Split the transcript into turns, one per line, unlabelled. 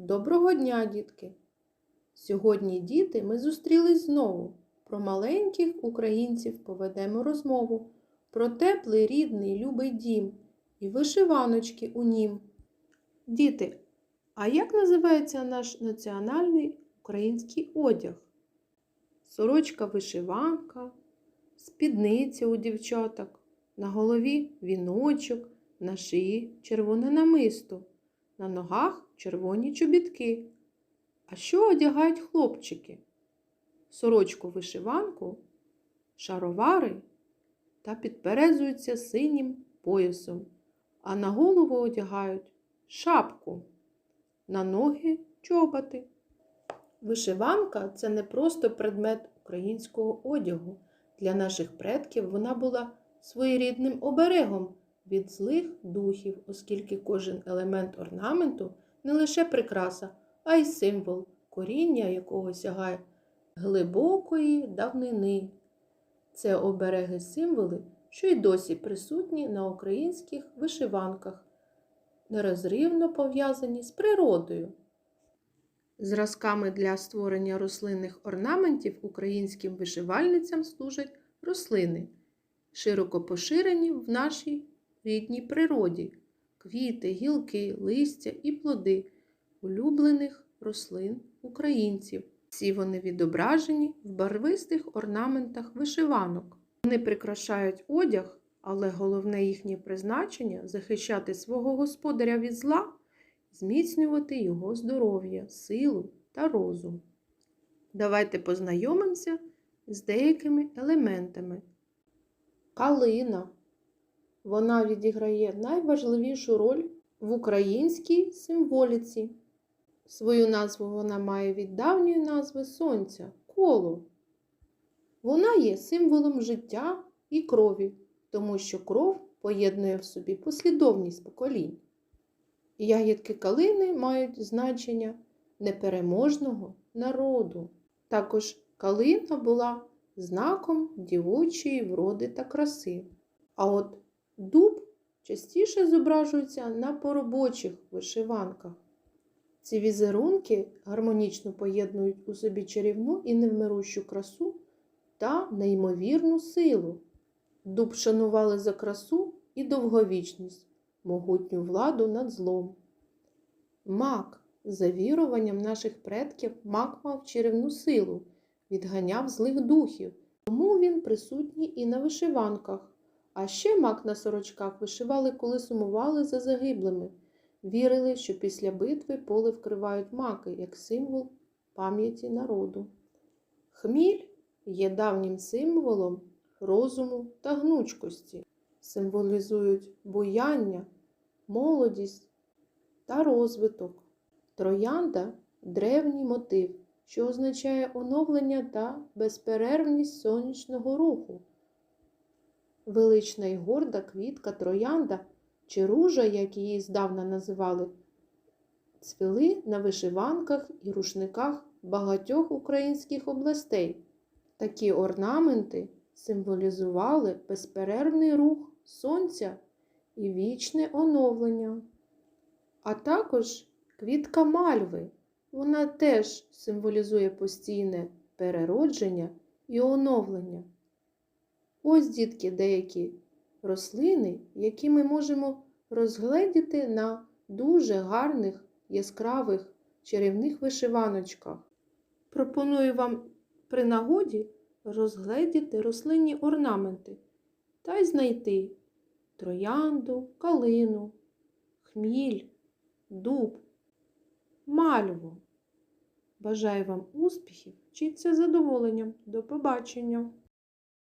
Доброго дня, дітки! Сьогодні, діти, ми зустрілись знову. Про маленьких українців поведемо розмову, про теплий, рідний, любий дім і вишиваночки у нім. Діти, а як називається наш національний український одяг? Сорочка вишиванка, спідниця у дівчаток, на голові віночок, на шиї червоне намисто, на ногах червоні чобітки. А що одягають хлопчики? Сорочку вишиванку, шаровари та підперезуються синім поясом, а на голову одягають шапку, на ноги чоботи. Вишиванка це не просто предмет українського одягу. Для наших предків вона була своєрідним оберегом від злих духів, оскільки кожен елемент орнаменту не лише прикраса, а й символ, коріння якого сягає глибокої давнини. Це обереги символи, що й досі присутні на українських вишиванках, нерозривно пов'язані з природою. Зразками для створення рослинних орнаментів українським вишивальницям служать рослини, широко поширені в нашій рідній природі, квіти, гілки, листя і плоди улюблених рослин українців. Всі вони відображені в барвистих орнаментах вишиванок. Вони прикрашають одяг, але головне їхнє призначення захищати свого господаря від зла зміцнювати його здоров'я, силу та розум. Давайте познайомимося з деякими елементами. Калина. Вона відіграє найважливішу роль в українській символіці. Свою назву вона має від давньої назви сонця коло. Вона є символом життя і крові, тому що кров поєднує в собі послідовність поколінь. Ягідки калини мають значення непереможного народу. Також калина була знаком дівочої вроди та краси. А от дуб частіше зображується на поробочих вишиванках. Ці візерунки гармонічно поєднують у собі чарівну і невмирущу красу та неймовірну силу. Дуб шанували за красу і довговічність могутню владу над злом. Мак, за віруванням наших предків, мак мав чарівну силу, відганяв злих духів, тому він присутній і на вишиванках. А ще мак на сорочках вишивали, коли сумували за загиблими. Вірили, що після битви поле вкривають маки як символ пам'яті народу. Хміль є давнім символом розуму та гнучкості, символізують буяння, молодість та розвиток. Троянда древній мотив, що означає оновлення та безперервність сонячного руху. Велична й горда квітка троянда чи ружа, як її здавна називали, цвіли на вишиванках і рушниках багатьох українських областей. Такі орнаменти символізували безперервний рух сонця і вічне оновлення. А також квітка мальви. Вона теж символізує постійне переродження і оновлення. Ось, дітки, деякі рослини, які ми можемо розгледіти на дуже гарних, яскравих чарівних вишиваночках. Пропоную вам при нагоді розгледіти рослинні орнаменти та й знайти троянду, калину, хміль, дуб, мальву. Бажаю вам успіхів, вчіться задоволенням. До побачення!